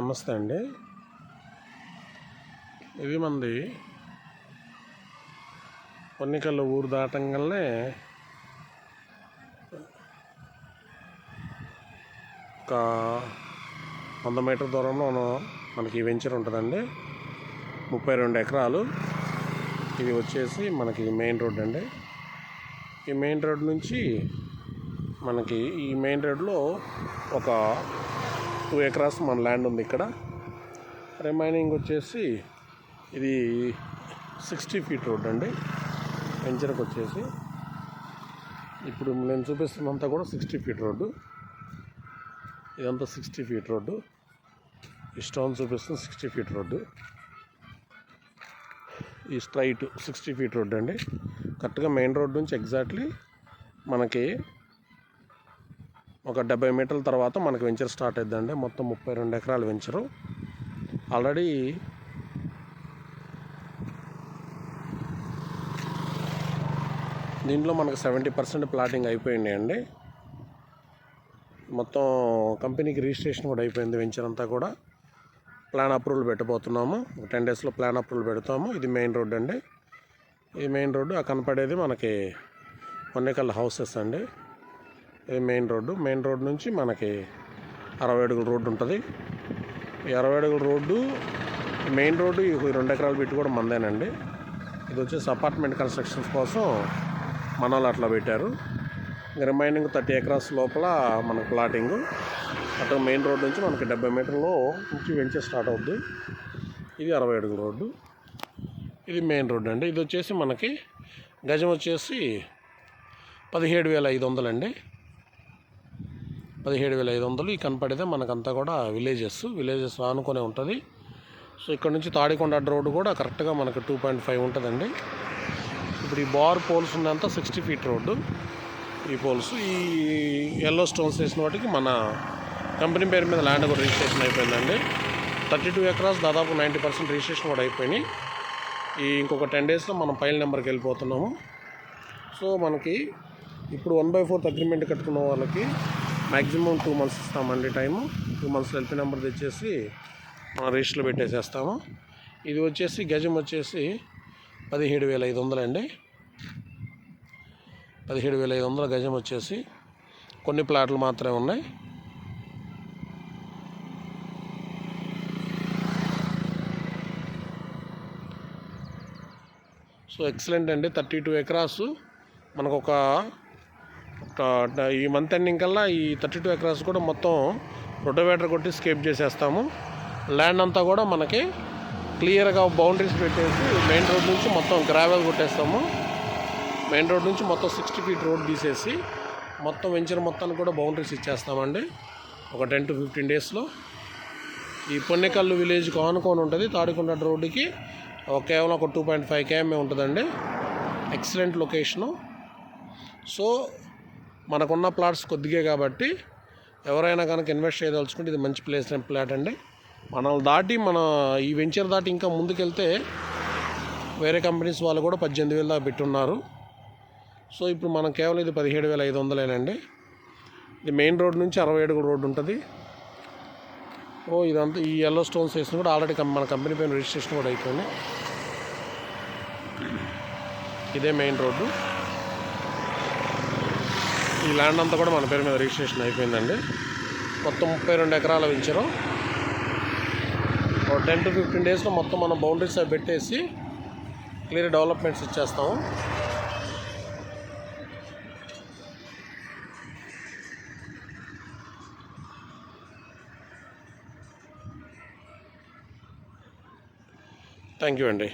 నమస్తే అండి. ఇది మంది పొన్నికల్లు ఊరు దాటంగానే ఒక వంద మీటర్ దూరంలో మనకి వెంచర్ ఉంటుందండి. ముప్పై రెండు ఎకరాలు. ఇది వచ్చేసి మనకి మెయిన్ రోడ్ అండి. ఈ మెయిన్ రోడ్ నుంచి మనకి ఈ మెయిన్ రోడ్లో ఒక టూ ఎకరాస్ మన ల్యాండ్ ఉంది ఇక్కడ. రిమైనింగ్ వచ్చేసి ఇది సిక్స్టీ ఫీట్ రోడ్ అండి. వెంచర్కి వచ్చేసి ఇప్పుడు నేను చూపిస్తున్నంతా కూడా సిక్స్టీ ఫీట్ రోడ్డు. ఇదంతా సిక్స్టీ ఫీట్ రోడ్డు. ఈ స్టోన్ చూపిస్తుంది సిక్స్టీ ఫీట్ రోడ్డు. ఈ స్ట్రైట్ సిక్స్టీ ఫీట్ రోడ్ అండి. కరెక్ట్గా మెయిన్ రోడ్ నుంచి ఎగ్జాక్ట్లీ మనకి ఒక డెబ్బై మీటర్ల తర్వాత మనకు వెంచర్ స్టార్ట్ అవుతుందండి మొత్తం ముప్పై రెండు ఎకరాల వెంచరు. ఆల్రెడీ దీంట్లో మనకు సెవెంటీ పర్సెంట్ ప్లాటింగ్ అయిపోయింది అండి మొత్తం కంపెనీకి రిజిస్ట్రేషన్ కూడా అయిపోయింది వెంచర్ అంతా కూడా. ప్లాన్ అప్రూవల్ పెట్టబోతున్నాము. టెన్ డేస్లో ప్లాన్ అప్రూవల్ పెడతాము. ఇది మెయిన్ రోడ్ అండి. ఈ మెయిన్ రోడ్డు ఆ కనపడేది మనకి కొన్నికల్ హౌసెస్ అండి. Main road? మెయిన్ రోడ్ నుంచి మనకి అరవై అడుగుల రోడ్డు ఉంటుంది. ఈ అరవై అడుగుల రోడ్డు మెయిన్ రోడ్డు ఈ రెండు ఎకరాలు పెట్టి కూడా మందేనండి. ఇది వచ్చేసి అపార్ట్మెంట్ కన్స్ట్రక్షన్స్ కోసం మన అట్లా పెట్టారు. రిమైనింగ్ థర్టీ ఎకరాస్ లోపల మనకు ప్లాటింగ్. అటు మెయిన్ రోడ్ నుంచి మనకి డెబ్బై మీటర్లో నుంచి వెంచర్ స్టార్ట్ అవుద్ది. ఇది అరవై అడుగుల రోడ్డు. ఇది మెయిన్ రోడ్డు అండి. ఇది వచ్చేసి మనకి గజం వచ్చేసి పదిహేడు వేల ఐదు వందలండి. పదిహేడు వేల ఐదు వందలు. ఈ కనపడితే మనకంతా కూడా విలేజెస్ విలేజెస్ ఆనుకొనే ఉంటుంది. సో ఇక్కడ నుంచి తాడికొండ రోడ్డు కూడా కరెక్ట్గా మనకు టూ పాయింట్ ఫైవ్ ఉంటుందండి. ఇప్పుడు ఈ బార్ పోల్స్ ఉన్నంత సిక్స్టీ ఫీట్ రోడ్డు. ఈ పోల్స్ ఈ ఎల్లో స్టోన్స్ వేసిన వాటికి మన కంపెనీ పేరు మీద ల్యాండ్ కూడా రిజిస్ట్రేషన్ అయిపోయిందండి. థర్టీ టూ ఎకరాస్ దాదాపు నైంటీ పర్సెంట్ రిజిస్ట్రేషన్ కూడా అయిపోయినాయి. ఈ ఇంకొక టెన్ డేస్లో మనం ఫైల్ నెంబర్కి వెళ్ళిపోతున్నాము. సో మనకి ఇప్పుడు వన్ బై ఫోర్త్ అగ్రిమెంట్ కట్టుకున్న వాళ్ళకి మ్యాక్సిమం టూ మంత్స్ ఇస్తామండి టైము. టూ మంత్స్లో ఎల్పి నెంబర్ తెచ్చేసి మనం రిజిస్టర్లో పెట్టేసేస్తాము. ఇది వచ్చేసి గజం వచ్చేసి పదిహేడు వేల ఐదు వందలండి పదిహేడు వేల ఐదు వందల గజం వచ్చేసి కొన్ని ప్లాట్లు మాత్రమే ఉన్నాయి. సో ఎక్సలెంట్ అండి. Thirty two acres. మనకు ఒక ఈ మంత్ ఎండింగ్ కల్లా ఈ థర్టీ టూ ఎకరాస్ కూడా మొత్తం రొటోవేటర్ కొట్టి స్కేప్ చేసేస్తాము. ల్యాండ్ అంతా కూడా మనకి క్లియర్గా బౌండరీస్ పెట్టేసి మెయిన్ రోడ్ నుంచి మొత్తం గ్రావెల్ కొట్టేస్తాము. మెయిన్ రోడ్ నుంచి మొత్తం సిక్స్టీ ఫీట్ రోడ్ తీసేసి మొత్తం వెంచర్ మొత్తానికి కూడా బౌండరీస్ ఇచ్చేస్తామండి. ఒక టెన్ టు ఫిఫ్టీన్ డేస్లో ఈ పొన్నెకల్లు విలేజ్కి ఆనుకొని ఉంటుంది. తాడికొండ రోడ్డుకి కేవలం ఒక టూ పాయింట్ ఫైవ్ కేఎంఏ ఉంటుందండి. ఎక్సలెంట్ లొకేషను సో మనకున్న ప్లాట్స్ కొద్దిగే కాబట్టి ఎవరైనా కనుక ఇన్వెస్ట్ చేయదలుచుకుంటే ఇది మంచి ప్లేస్ ప్లాట్ అండి. మనల్ని దాటి మన ఈ వెంచర్ దాటి ఇంకా ముందుకెళ్తే వేరే కంపెనీస్ వాళ్ళు కూడా పద్దెనిమిది వేల దాకా పెట్టున్నారు. సో ఇప్పుడు మనం కేవలం ఇది పదిహేడు వేల ఐదు వందలేనండి. ఇది మెయిన్ రోడ్ నుంచి అరవై ఏడుగురు రోడ్డు ఉంటుంది. ఓ ఇదంతా ఈ ఎల్లో స్టోన్స్ వేసిన కూడా ఆల్రెడీ మన కంపెనీ పైన రిజిస్ట్రేషన్ కూడా అయిపోయింది. ఇదే మెయిన్ రోడ్డు. ఈ ల్యాండ్ అంతా కూడా మన పేరు మీద రిజిస్ట్రేషన్ అయిపోయిందండి. మొత్తం ముప్పై రెండు ఎకరాల వెంచరు టెన్ టు ఫిఫ్టీన్ డేస్లో మొత్తం మనం బౌండరీస్ అవి పెట్టేసి క్లియర్ డెవలప్మెంట్స్ ఇచ్చేస్తాము. థ్యాంక్ యూ అండి.